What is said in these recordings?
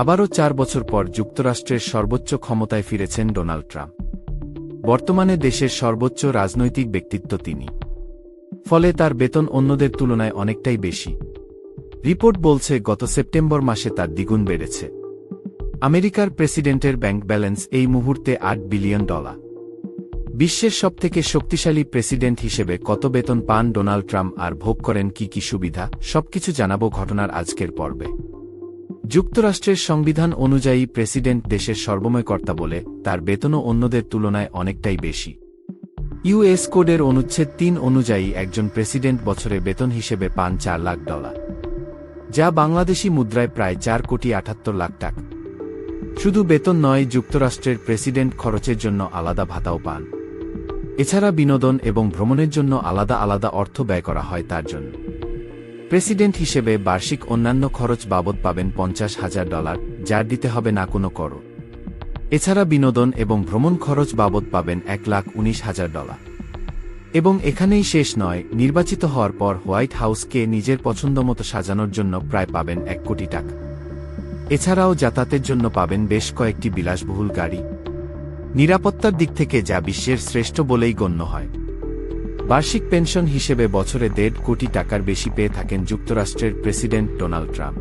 আবারও চার বছর পর যুক্তরাষ্ট্রের সর্বোচ্চ ক্ষমতায় ফিরেছেন ডোনাল্ড ট্রাম্প। বর্তমানে দেশের সর্বোচ্চ রাজনৈতিক ব্যক্তিত্ব তিনি। ফলে তার বেতন অন্যদের তুলনায় অনেকটাই বেশি। রিপোর্ট বলছে গত সেপ্টেম্বর মাসে তার দ্বিগুণ বেড়েছে। আমেরিকার প্রেসিডেন্টের ব্যাংক ব্যালেন্স এই মুহূর্তে আট বিলিয়ন ডলার। বিশ্বের সবথেকে শক্তিশালী প্রেসিডেন্ট হিসেবে কত বেতন পান ডোনাল্ড ট্রাম্প আর ভোগ করেন কি কি সুবিধা, সবকিছু জানাব ঘটনার আজকের পর্বে। যুক্তরাষ্ট্রের সংবিধান অনুযায়ী প্রেসিডেন্ট দেশের সর্বময় কর্তা বলে তার বেতনও অন্যদের তুলনায় অনেকটাই বেশি। ইউএস কোডের অনুচ্ছেদ তিন অনুযায়ী একজন প্রেসিডেন্ট বছরে বেতন হিসেবে পান চার লাখ ডলার, যা বাংলাদেশি মুদ্রায় প্রায় চার কোটি আটাত্তর লাখ টাকা। শুধু বেতন নয়, যুক্তরাষ্ট্রের প্রেসিডেন্ট খরচের জন্য আলাদা ভাতাও পান। এছাড়া বিনোদন এবং ভ্রমণের জন্য আলাদা আলাদা অর্থ ব্যয় করা হয় তার জন্য। প্রেসিডেন্ট হিসেবে বার্ষিক অন্যান্য খরচ বাবদ পাবেন পঞ্চাশ হাজার ডলার, যার দিতে হবে না কোনো কর। এছাড়া বিনোদন এবং ভ্রমণ খরচ বাবদ পাবেন এক লাখ উনিশ হাজার ডলার। এবং এখানেই শেষ নয়, নির্বাচিত হওয়ার পর হোয়াইট হাউসকে নিজের পছন্দমতো সাজানোর জন্য প্রায় পাবেন এক কোটি টাকা। এছাড়াও যাতায়াতের জন্য পাবেন বেশ কয়েকটি বিলাসবহুল গাড়ি। নিরাপত্তার দিক থেকে যা বিশ্বের শ্রেষ্ঠ বলেই গণ্য হয়। বার্ষিক পেনশন হিসেবে বছরে দেড় কোটি টাকার বেশি পেয়ে থাকেন যুক্তরাষ্ট্রের প্রেসিডেন্ট ডোনাল্ড ট্রাম্প।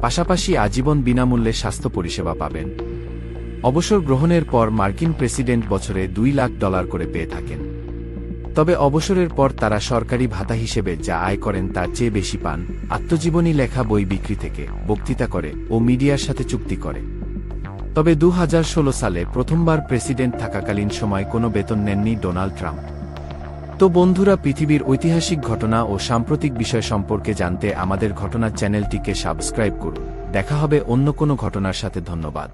পাশাপাশি আজীবন বিনামূল্যে স্বাস্থ্য পরিষেবা পাবেন। অবসর গ্রহণের পর মার্কিন প্রেসিডেন্ট বছরে দুই লাখ ডলার করে পেয়ে থাকেন। তবে অবসরের পর তারা সরকারি ভাতা হিসেবে যা আয় করেন তার চেয়ে বেশি পান, আত্মজীবনী লেখা বই বিক্রি থেকে, বক্তৃতা করে ও মিডিয়ার সাথে চুক্তি করে। তবে দু হাজার ষোলো সালে প্রথমবার প্রেসিডেন্ট থাকাকালীন সময় কোনো বেতন নেননি ডোনাল্ড ট্রাম্প। তো বন্ধুরা, পৃথিবীর ঐতিহাসিক ঘটনা ও সাম্প্রতিক বিষয় সম্পর্কে জানতে আমাদের ঘটনার চ্যানেলটিকে সাবস্ক্রাইব করুন। দেখা হবে অন্য কোনো ঘটনার সাথে। ধন্যবাদ।